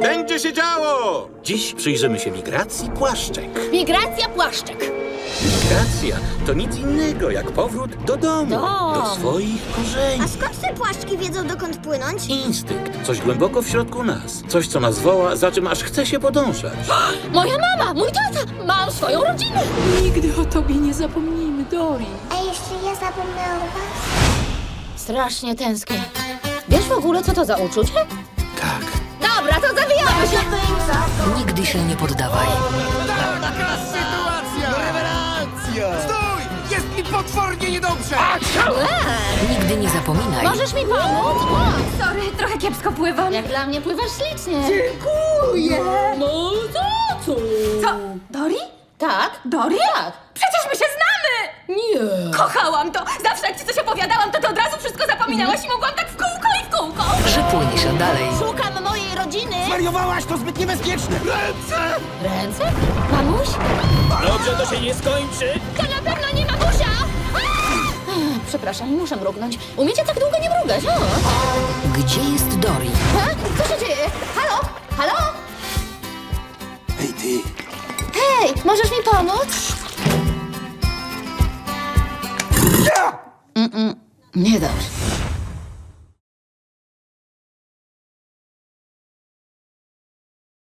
Będzie się działo! Dziś przyjrzymy się migracji płaszczek. Migracja płaszczek. Migracja to nic innego jak powrót do domu, Dom. do swoich korzeni. A skąd te płaszczki wiedzą, dokąd płynąć? Instynkt, coś głęboko w środku nas, coś co nas woła, za czym aż chce się podążać. Moja mama, mój tata, mam swoją rodzinę. Nigdy o tobie nie zapomnimy, Dori. A jeśli ja zapomnę o was? Strasznie tęsknię. Wiesz w ogóle, co to za uczucie? Tak. Dobra, to zawijamy się. Nigdy się nie poddawaj. Stój! Jest mi potwornie niedobrze! Nigdy nie zapominaj, Możesz mi pomóc? O, Sorry, trochę kiepsko pływam. jak dla mnie pływasz ślicznie. Dziękuję. No za co? Co? Dori? Tak? Dori? Tak. Przecież my się znamy! Nie. Kochałam to! Zawsze jak ci coś opowiadałam, to ty od razu wszystko zapominałaś i mogłam tak w kółko i w kółko! że płynie się dalej. Szukam mojej rodziny. Wariowałaś, to zbyt niebezpieczne! Ręce! Ręce? Mamuś? Dobrze to się nie skończy! To na pewno nie mamusia! Ech, Przepraszam, muszę mrugnąć. Umiecie tak długo nie mrugać, o? Gdzie jest Dori? Ha? Co się dzieje? Halo? Halo? Hej ty! Hej, możesz mi pomóc? Mm-mm, niedobrze.